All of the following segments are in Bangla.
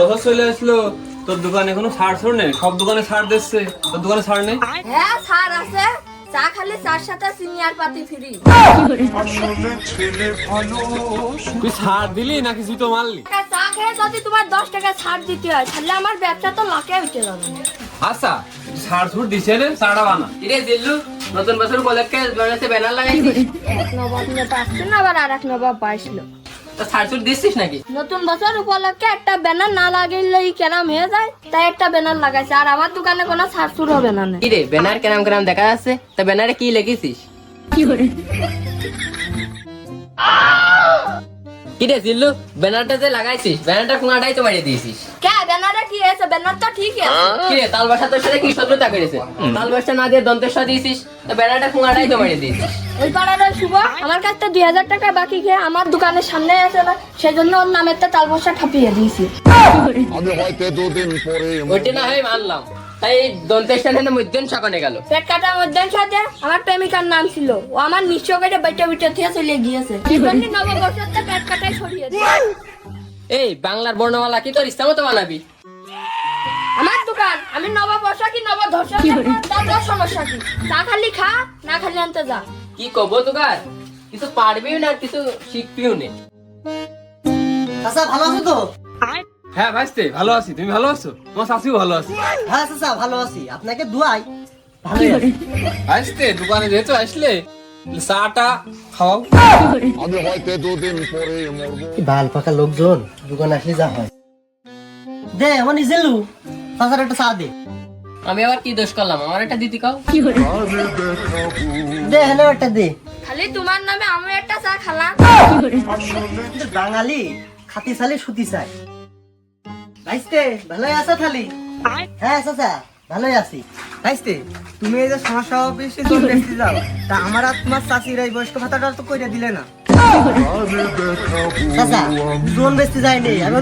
বছর চলে আসলো? তোর দোকানে এখনও ছাড় ছাড় নেই? সব দোকানে ছাড় দিচ্ছে। তোর দোকানে ছাড় নেই? হ্যাঁ স্যার আছে। চা খালি চার সাথে সিনিয়র পাতি ফ্রি। তুই ছাড় দিলি নাকি জুতো মারলি? চা খেয়ে যদি তোমার দশ টাকা ছাড় দিতে হয় তাহলে আমার ব্যবসা তো লাখে উঠে যাবে। আচ্ছা ছাড় ছুট দিছে রে চাড়া বানা। কিরে দিল্লু নতুন বছর উপলক্ষে বানাতে ব্যানার লাগাইছিস? এক নবাব নেতা আসছে না আবার আর এক নবাব পাইছিল তো ছাড়ছুট দিচ্ছিস নাকি? নতুন বছর উপলক্ষে একটা ব্যানার না লাগাইলেই কেরাম হয়ে যায়। তাই একটা ব্যানার লাগাইছে। আর আমার দোকানে কোনো সারসুর হবে না কি রে ব্যানার কেনাম কেনাম দেখা যাচ্ছে? তা ব্যানারে কি লিখেছিস? কিরে? দিল্লু ব্যানারটা যে লাগাইছিস ব্যানারটা কোনাটাই তো মারিয়ে দিয়েছিস? কে ব্যানারে কি ব্যানার তো ঠিকই আছে। কিরে তাল বাসা তোর সাথে কি শত্রুতা করেছে? তাল বাসা না দিয়ে দন্তেশ্বর দিয়েছিস তো ব্যানারটা কোনাটাই তো মারিয়ে দিয়েছিস? ওই পাড়ার শুভ আমার কাছ দুই হাজার টাকা বাকি খেয়ে আমার দোকানের সামনে আছে না সেই জন্য ওর নামের তাল বসা ঠাপিয়ে দিয়েছি। আমি হয়তো দুদিন পরে ওইটা না হয় মানলাম। তাই দন্তেশ্বর হেনে মধ্যন সকনে গেল। পেট কাটার সাথে আমার প্রেমিকার নাম ছিল। ও আমার নিশ্চয় করে বেটে বেটে থেকে চলে গিয়েছে। এই জন্য নববর্ষের তো পেট কাটাই সরিয়ে এই বাংলার বর্ণমালা কি তোর ইচ্ছা মতো বানাবি? আমার দোকান আমি নববর্ষ কি নবধর্ষ তার তোর সমস্যা কি? চা খালি খা না খালি আনতে যা। কি কব তোকার কিছু পারবিও না কিছু শিখবিও না। চাচা ভালো আছো তো? হ্যাঁ ভাইস্তে ভালো আছি। তুমি ভালো আছো? তোমার শাশিও ভালো আছে। হ্যাঁ চাচা ভালো আছি। আপনাকে দুয়াই। ভালো ভাইস্তে দোকানে যেহেতু আসলে চাটা খাওয়াও। আমি হয়তো দুদিন পরে মরবো। বাল পাকা লোকজন? দোকানে আসলে যা হয়। দে আমার নিজেলু চাচার একটা চা দে। আমি আবার কি দোষ করলাম? আমার একটা দিদি কাও। দে হেলে একটা দে। খালি তোমার নামে আমি একটা চা খালাম। বাঙালি খাতি চালি সুতি চাই ভাইস্তে ভালোই আছো খালি? হ্যাঁ চাচা ভালোই আছি। তুমি এই যে সমস্যা অফিসে বেচতে যাও, তা আমার চাষির এই বয়স্ক ভাতাটা তো কইরা দিলে না। চাচা জোন যায়নি আমি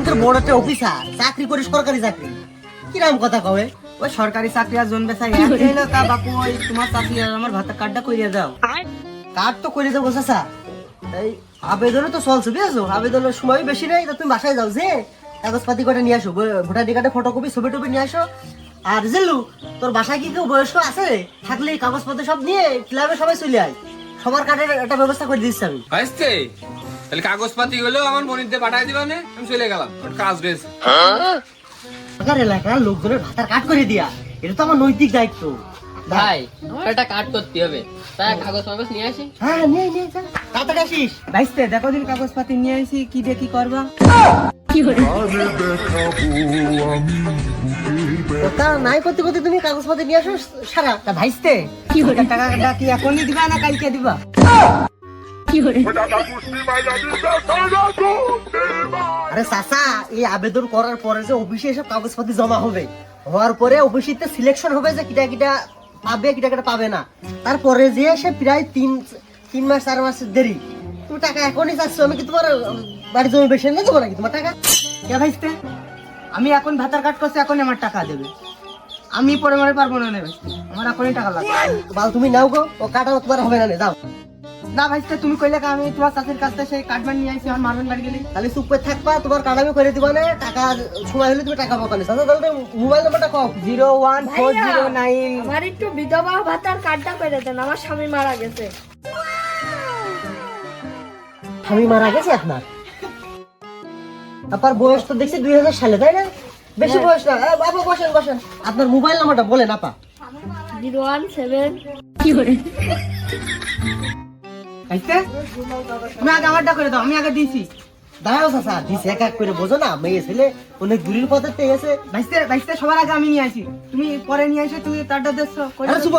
অফিসার, চাকরি করি সরকারি চাকরি। কিরাম কথা কবে ওই সরকারি চাকরি আর জোন বেচা তা বাপু, ওই তোমার আর আমার ভাতা কার্ডটা কইরা দাও। কার্ড তো করে দেবো চাচা আবেদনে তো চলছে, বুঝেছ? আবেদনের সময় বেশি নেই তুমি বাসায় যাও যে। কাগজপাতি করে নিয়ে আসো ভোটার আইডি কার্ডে ফটোকপি ছবি টবি নিয়ে আসো। আর জিল্লু তোর বাসায় কি কেউ বয়স্ক আছে? থাকলে কাগজপত্র সব নিয়ে ক্লাবে সবাই চলে আয়। সবার কার্ডের একটা ব্যবস্থা করে দিচ্ছি আমি। তাহলে কাগজপাতি গুলো আমার মনির দিয়ে পাঠাই দিবা নে আমি চলে গেলাম। কাজ রয়েছে। সরকার এলাকার লোকজনের ভাতার কাট করে দিয়া এটা তো আমার নৈতিক দায়িত্ব। ভাই আমার একটা কাট করতে হবে। তাই কাগজ মাগজ নিয়ে আসি। হ্যাঁ নিয়ে নিয়ে যা। তাড়াতাড়ি আসিস। ভাইস্তে দেখো দিন কাগজপাতি নিয়ে আইছি কি দিয়ে কি করবা। তা নাই করতে করতে তুমি কাগজপত্র নিয়ে আসো সারা তা ভাইস্তে। টাকাটা কি এখনই দিবা না কালকে দিবা? আরে চাচা এই আবেদন করার পরে যে অফিসে এসব কাগজপাতি জমা হবে হওয়ার পরে অফিসিতে সিলেকশন হবে যে কিটা কিটা পাবে কিটা কিটা পাবে না। তারপরে যে সে প্রায় তিন তিন মাস চার মাসের দেরি। তুমি টাকা এখনই চাচ্ছ আমি কি তোমার বাড়ি জমি বেশি দেবো নাকি? তোমার টাকা? কে ভাইস্তে? আমি এখন ভাতার কাট করছি এখন আমার টাকা দেবে। আমি পরে মরে পারব না নেবে। আমার এখনই টাকা লাগবে। বাল তুমি নাও গো ও কাটা তোমার হবে না নে, দাও না ভাইস্তে তুমি কইলে আমি তোমার চাষের কাছ সেই কাটবার নিয়ে আইছি আমার মারবেন বাড়ি গেলে। তাহলে চুপ করে থাকবা তোমার কাটা আমি করে দিবা না টাকা সময় হলে তুমি টাকা পাবা না। তাহলে মোবাইল নাম্বারটা কও। Zero one four zero nine. আমার একটু বিধবা ভাতার কার্ডটা করে দেন আমার স্বামী মারা গেছে। স্বামী মারা গেছে আপনার? আপনার বয়স তো দেখছি দুই হাজার সালে তাই না? বেশি বয়স না। বাবা বসেন বসেন। আপনার মোবাইল নাম্বারটা বলেন আপা। Zero one seven. ভাইস্তে তুমি আগে আমারটা করে দাও আমি আগে দিয়েছি দাঁড়াও চাচা দিস এক এক করে। বোঝো না মেয়ে ছেলে অনেক দূরের পথে পেয়ে গেছে। ভাইস্তে ভাইস্তে সবার আগে আমি নিয়ে আসি। তুমি পরে নিয়ে তুমি তারটা দেখছ আরে দাও। শুভ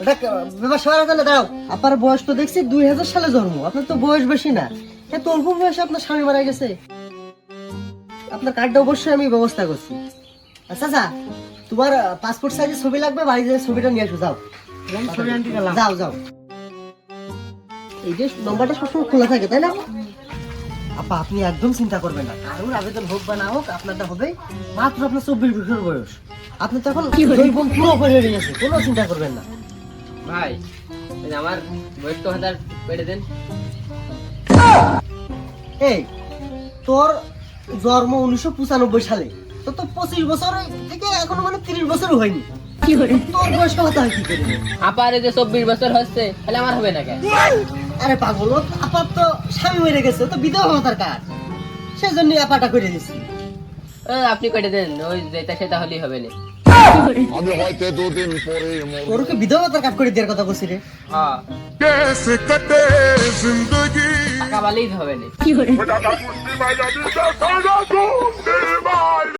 ওটা ব্যাপার সবার আগে দাঁড়াও। আপনার বয়স তো দেখছি দুই হাজার সালে জন্ম আপনার তো বয়স বেশি না। এত অল্প বয়সে আপনার স্বামী মারা গেছে। আপনার কার্ডটা অবশ্যই আমি ব্যবস্থা করছি। আচ্ছা আচ্ছা তোমার পাসপোর্ট সাইজের ছবি লাগবে বাড়িতে ছবিটা নিয়ে আসো যাও। যাও যাও। এই যে নম্বরটা সবসময় খোলা থাকে তাই না? আপা আপনি একদম চিন্তা করবেন না। কারোর আবেদন হোক বা না হোক আপনারটা হবে মাত্র আপনার চব্বিশ বছর বয়স। আপনি তখন জৈবন পুরো হয়ে গেছে কোনো চিন্তা করবেন না। ভাই আমার বয়স্ক ভাতার পেটে দেন। এই তোর জন্ম উনিশশো পঁচানব্বই সালে। তো তো পঁচিশ বছর থেকে এখনও মানে তিরিশ বছরও হয়নি। তোর বয়স কথা কি করবে আপার যে চব্বিশ বছর হচ্ছে তাহলে আমার হবে না কেন? আরে পাগল তো আপাত তো স্বামী মরে গেছে তো বিধবা কাজ। আপাটা করে আপনি কেটে দেন ওই যেটা সেটা হলেই হবে না। আমি হয়তো দুদিন পরে ওরকে কথা বলছি হ্যাঁ। কি করে